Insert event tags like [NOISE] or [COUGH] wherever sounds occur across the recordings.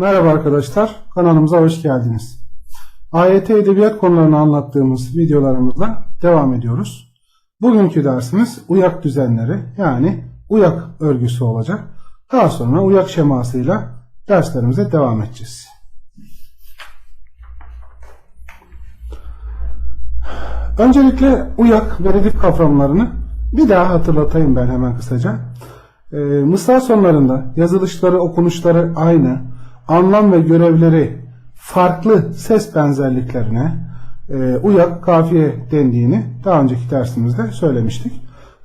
Merhaba arkadaşlar, kanalımıza hoş geldiniz. AYT Edebiyat konularını anlattığımız videolarımızla devam ediyoruz. Bugünkü dersimiz uyak düzenleri yani uyak örgüsü olacak. Daha sonra uyak şemasıyla derslerimize devam edeceğiz. Öncelikle uyak ve redif kavramlarını bir daha hatırlatayım ben hemen kısaca. Ee, mısra sonlarında yazılışları, okunuşları aynı, anlam ve görevleri farklı ses benzerliklerine e, uyak, kafiye dendiğini daha önceki dersimizde söylemiştik.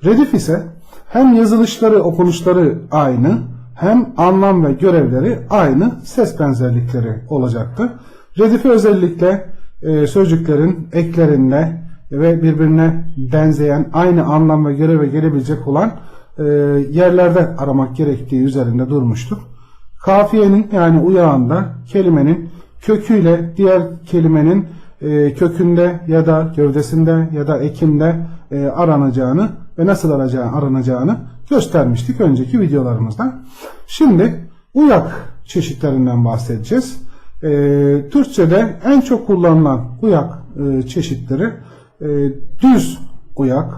Redif ise hem yazılışları, okunuşları aynı, hem anlam ve görevleri aynı ses benzerlikleri olacaktı. Redifi özellikle e, sözcüklerin eklerinde ve birbirine benzeyen aynı anlam ve göreve gelebilecek olan e, yerlerde aramak gerektiği üzerinde durmuştuk. Kafiyenin yani uyağında kelimenin köküyle diğer kelimenin e, kökünde ya da gövdesinde ya da ekinde e, aranacağını ve nasıl aracağı, aranacağını göstermiştik önceki videolarımızda. Şimdi uyak çeşitlerinden bahsedeceğiz. E, Türkçe'de en çok kullanılan uyak e, çeşitleri e, düz uyak,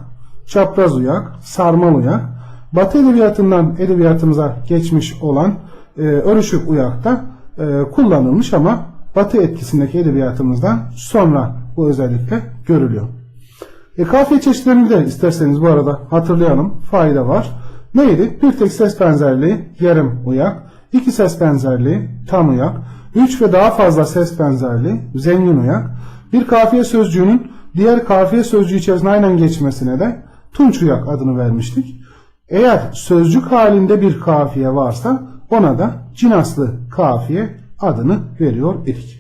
çapraz uyak, sarmal uyak. Batı edebiyatından edebiyatımıza geçmiş olan e, örüşük uyak da e, kullanılmış ama Batı etkisindeki edebiyatımızdan sonra bu özellikle görülüyor. E, kafiye çeşitlerini de isterseniz bu arada hatırlayalım. Fayda var. Neydi? Bir tek ses benzerliği yarım uyak, iki ses benzerliği tam uyak, üç ve daha fazla ses benzerliği zengin uyak, bir kafiye sözcüğünün diğer kafiye sözcüğü içerisinde aynen geçmesine de tunç uyak adını vermiştik. Eğer sözcük halinde bir kafiye varsa ona da cinaslı kafiye adını veriyor idik.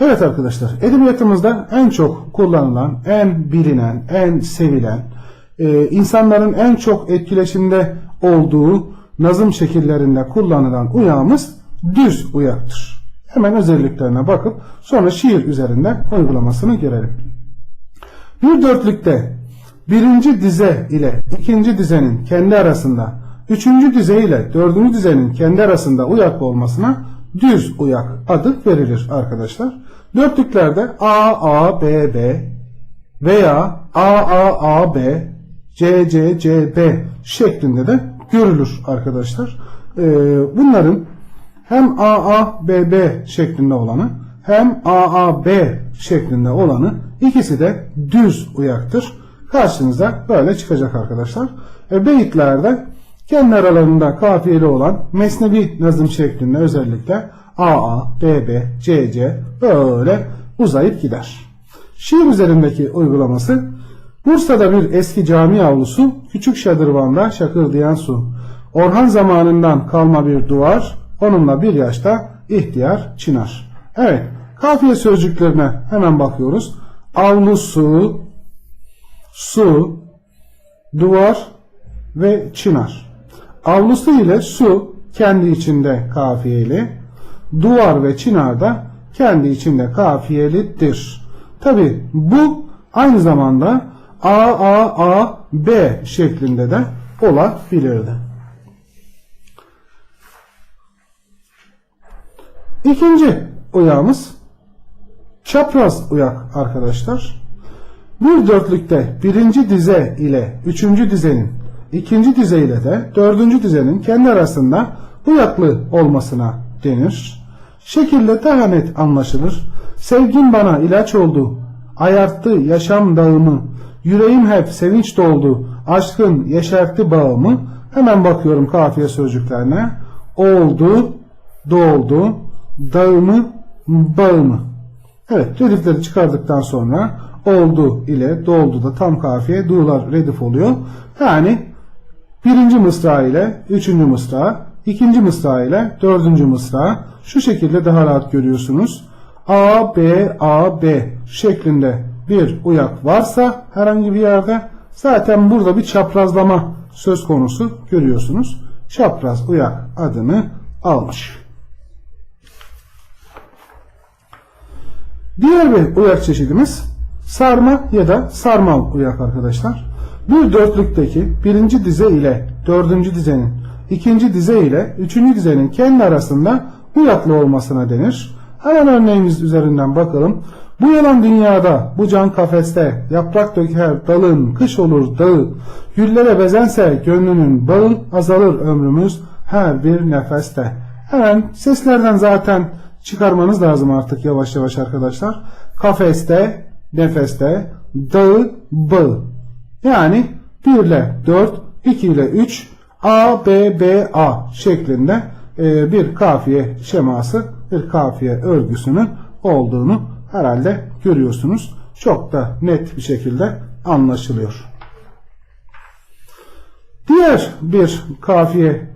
Evet arkadaşlar edebiyatımızda en çok kullanılan, en bilinen, en sevilen, e, insanların en çok etkileşimde olduğu nazım şekillerinde kullanılan uyağımız düz uyaktır. Hemen özelliklerine bakıp sonra şiir üzerinde uygulamasını görelim. Bir dörtlükte birinci dize ile ikinci dizenin kendi arasında, üçüncü dize ile dördüncü dizenin kendi arasında uyak olmasına düz uyak adı verilir arkadaşlar. Dörtlüklerde A, A, B, B veya A, A, A, B, C, C, C, B şeklinde de görülür arkadaşlar. Ee, bunların hem A, A, B, B şeklinde olanı hem A, A, B şeklinde olanı ikisi de düz uyaktır. Karşınıza böyle çıkacak arkadaşlar. E, beyitlerde kendi aralarında kafiyeli olan mesnevi nazım şeklinde özellikle AA, BB, CC böyle uzayıp gider. Şiir üzerindeki uygulaması Bursa'da bir eski cami avlusu, küçük şadırvanda şakırdayan su. Orhan zamanından kalma bir duvar, onunla bir yaşta ihtiyar çınar. Evet, kafiye sözcüklerine hemen bakıyoruz. Avlusu, su, duvar ve çınar. Avlusu ile su kendi içinde kafiyeli, duvar ve çınar da kendi içinde kafiyelidir. Tabi bu aynı zamanda A, A, A, B şeklinde de olabilirdi. İkinci uyağımız çapraz uyak arkadaşlar. Bir dörtlükte birinci dize ile üçüncü dizenin ikinci dize ile de dördüncü dizenin kendi arasında uyaklı olmasına denir. Şekilde daha net anlaşılır. Sevgin bana ilaç oldu, ayarttı yaşam dağımı, yüreğim hep sevinç doldu, aşkın yeşertti bağımı. Hemen bakıyorum kafiye sözcüklerine. Oldu, doldu, dağımı, bağımı. Evet, redifleri çıkardıktan sonra oldu ile doldu da tam kafiye du'lar redif oluyor. Yani birinci mısra ile üçüncü mısra, ikinci mısra ile dördüncü mısra şu şekilde daha rahat görüyorsunuz. A, B, A, B şeklinde bir uyak varsa herhangi bir yerde zaten burada bir çaprazlama söz konusu görüyorsunuz. Çapraz uyak adını almış. Diğer bir uyak çeşidimiz sarma ya da sarmal uyak arkadaşlar. Bir dörtlükteki birinci dize ile dördüncü dizenin ikinci dize ile üçüncü dizenin kendi arasında uyaklı olmasına denir. Hemen örneğimiz üzerinden bakalım. Bu yalan dünyada, bu can kafeste, yaprak döker dalın, kış olur dağı, güllere bezense gönlünün bağı, azalır ömrümüz her bir nefeste. Hemen seslerden zaten çıkarmanız lazım artık yavaş yavaş arkadaşlar. Kafeste, nefeste, dağı, bağı. Yani 1 ile 4, 2 ile 3, A, B, B, A şeklinde e, bir kafiye şeması, bir kafiye örgüsünün olduğunu herhalde görüyorsunuz. Çok da net bir şekilde anlaşılıyor. Diğer bir kafiye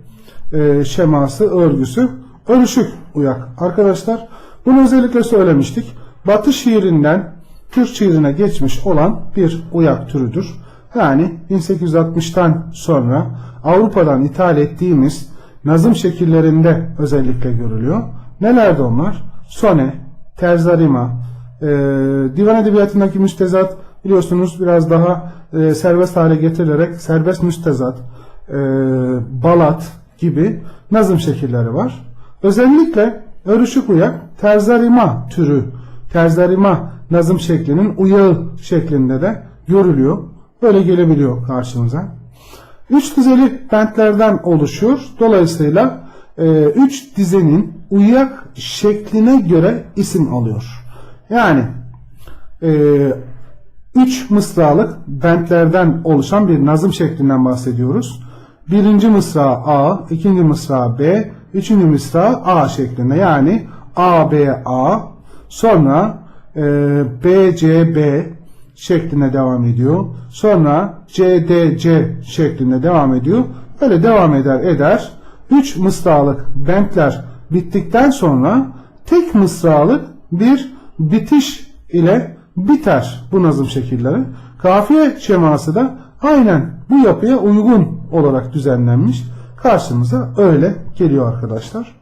e, şeması, örgüsü örüşük uyak. Arkadaşlar bunu özellikle söylemiştik. Batı şiirinden Türk şiirine geçmiş olan bir uyak türüdür. Yani 1860'tan sonra Avrupa'dan ithal ettiğimiz nazım şekillerinde özellikle görülüyor. Nelerdi onlar? Sone, terzarima, e, divan edebiyatındaki müstezat biliyorsunuz biraz daha e, serbest hale getirilerek serbest müstezat, e, balat gibi nazım şekilleri var. Özellikle örüşük uyak terzarima türü, terzarima nazım şeklinin uyağı şeklinde de görülüyor. Böyle gelebiliyor karşımıza. Üç dizeli bentlerden oluşuyor. Dolayısıyla e, üç dizenin uyak şekline göre isim alıyor. Yani e, üç mısralık bentlerden oluşan bir nazım şeklinden bahsediyoruz. Birinci mısra A, ikinci mısra B, üçüncü mısra A şeklinde. Yani A, B, A, sonra e, B, C, B şeklinde devam ediyor. Sonra C, D, C şeklinde devam ediyor. Böyle devam eder eder. Üç mısralık bentler bittikten sonra tek mısralık bir bitiş ile biter bu nazım şekilleri. Kafiye şeması da aynen bu yapıya uygun olarak düzenlenmiş. Karşımıza öyle geliyor arkadaşlar.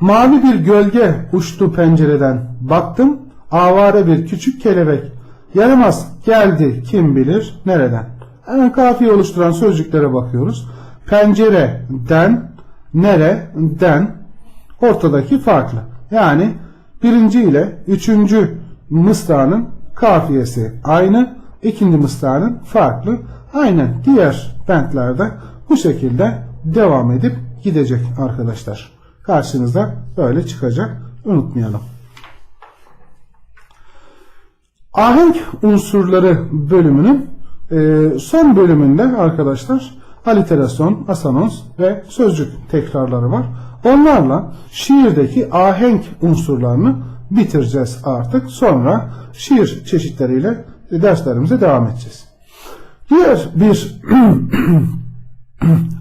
Mavi bir gölge uçtu pencereden. Baktım avare bir küçük kelebek. Yaramaz geldi kim bilir nereden. Hemen kafiye oluşturan sözcüklere bakıyoruz. Pencereden, nereden ortadaki farklı. Yani birinci ile üçüncü mısranın kafiyesi aynı, ikinci mısranın farklı. Aynen diğer bentlerde bu şekilde devam edip gidecek arkadaşlar. Karşınıza böyle çıkacak. Unutmayalım. Ahenk unsurları bölümünün e, son bölümünde arkadaşlar aliterasyon, asanons ve sözcük tekrarları var. Onlarla şiirdeki ahenk unsurlarını bitireceğiz artık. Sonra şiir çeşitleriyle derslerimize devam edeceğiz. Diğer bir [CLEARS THROAT]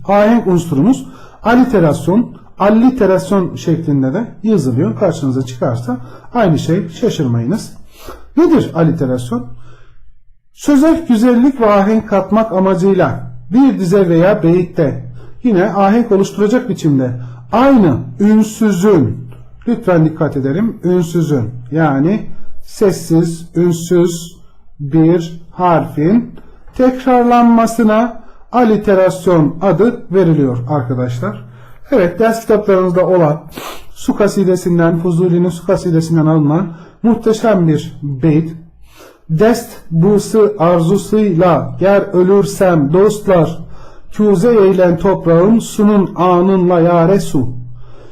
ahenk unsurumuz aliterasyon, alliterasyon şeklinde de yazılıyor. Karşınıza çıkarsa aynı şey şaşırmayınız. Nedir aliterasyon? Söze güzellik ve ahenk katmak amacıyla bir dize veya beyitte yine ahenk oluşturacak biçimde aynı ünsüzün lütfen dikkat edelim ünsüzün yani sessiz ünsüz bir harfin tekrarlanmasına aliterasyon adı veriliyor arkadaşlar. Evet ders kitaplarınızda olan su kasidesinden Fuzuli'nin su kasidesinden alınan muhteşem bir beyt. Dest busı arzusuyla ger ölürsem dostlar küze eğlen toprağım sunun anınla yare su.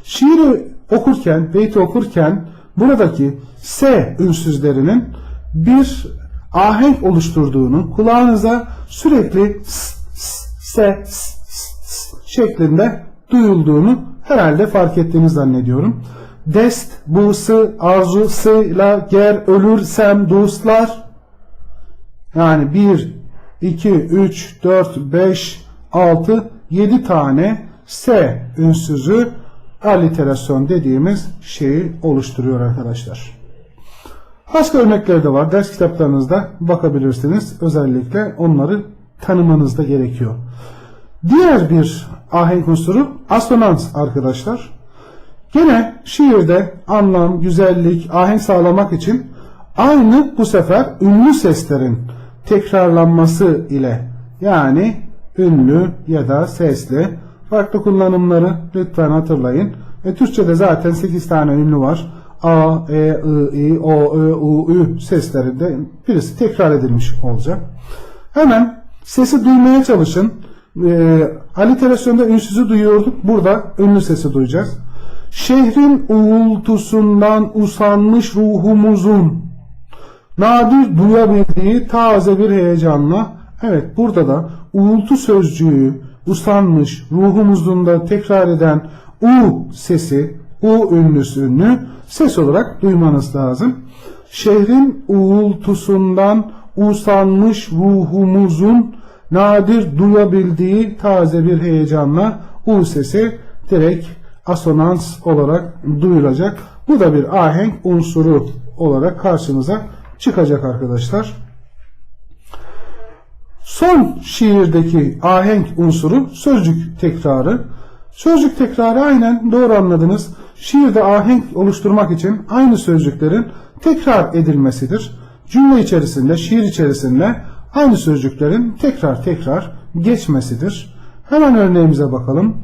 Şiiri okurken, beyti okurken buradaki S ünsüzlerinin bir ahenk oluşturduğunu kulağınıza sürekli s, s, se, s, s, şeklinde duyulduğunu herhalde fark ettiğini zannediyorum. Dest, busı, arzusuyla ger ölürsem dostlar. Yani 1, 2, 3, 4, 5, 6, 7 tane S ünsüzü aliterasyon dediğimiz şeyi oluşturuyor arkadaşlar. Başka örnekleri de var. Ders kitaplarınızda bakabilirsiniz. Özellikle onları tanımanız da gerekiyor. Diğer bir ahenk unsuru asonans arkadaşlar. Gene şiirde anlam, güzellik, ahenk sağlamak için aynı bu sefer ünlü seslerin tekrarlanması ile yani ünlü ya da sesli farklı kullanımları lütfen hatırlayın. E, Türkçe'de zaten 8 tane ünlü var. A, E, I, I, O, Ö, U, Ü seslerinde birisi tekrar edilmiş olacak. Hemen sesi duymaya çalışın. E, aliterasyonda ünsüzü duyuyorduk. Burada ünlü sesi duyacağız. Şehrin uğultusundan usanmış ruhumuzun nadir duyabildiği taze bir heyecanla evet burada da uğultu sözcüğü usanmış ruhumuzun da tekrar eden u sesi u ünlüsünü ses olarak duymanız lazım. Şehrin uğultusundan usanmış ruhumuzun nadir duyabildiği taze bir heyecanla u sesi direkt asonans olarak duyulacak. Bu da bir ahenk unsuru olarak karşımıza çıkacak arkadaşlar. Son şiirdeki ahenk unsuru sözcük tekrarı. Sözcük tekrarı aynen doğru anladınız. Şiirde ahenk oluşturmak için aynı sözcüklerin tekrar edilmesidir. Cümle içerisinde, şiir içerisinde aynı sözcüklerin tekrar tekrar geçmesidir. Hemen örneğimize bakalım.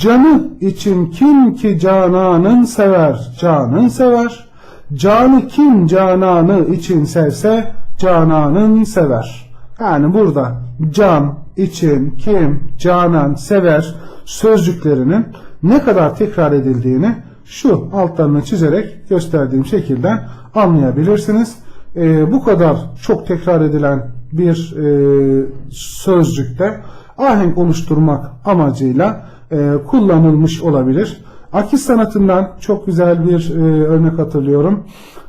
Canı için kim ki cananın sever, canın sever. Canı kim cananı için sevse, cananın sever. Yani burada can, için, kim, canan, sever sözcüklerinin ne kadar tekrar edildiğini şu altlarını çizerek gösterdiğim şekilde anlayabilirsiniz. Ee, bu kadar çok tekrar edilen bir e, sözcükte ahenk oluşturmak amacıyla e, kullanılmış olabilir. Akis sanatından çok güzel bir e, örnek hatırlıyorum.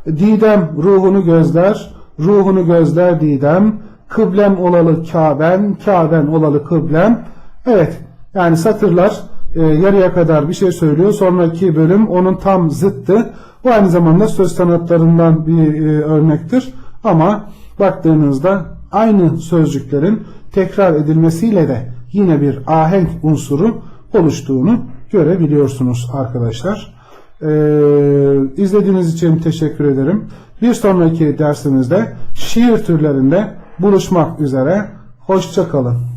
Didem ruhunu gözler, ruhunu gözler Didem, kıblem olalı Kaben, Kaben olalı kıblem. Evet, yani satırlar e, yarıya kadar bir şey söylüyor. Sonraki bölüm onun tam zıttı. Bu aynı zamanda söz sanatlarından bir e, örnektir. Ama baktığınızda aynı sözcüklerin tekrar edilmesiyle de yine bir ahenk unsuru oluştuğunu görebiliyorsunuz arkadaşlar. Ee, izlediğiniz için teşekkür ederim. Bir sonraki dersimizde şiir türlerinde buluşmak üzere. Hoşçakalın.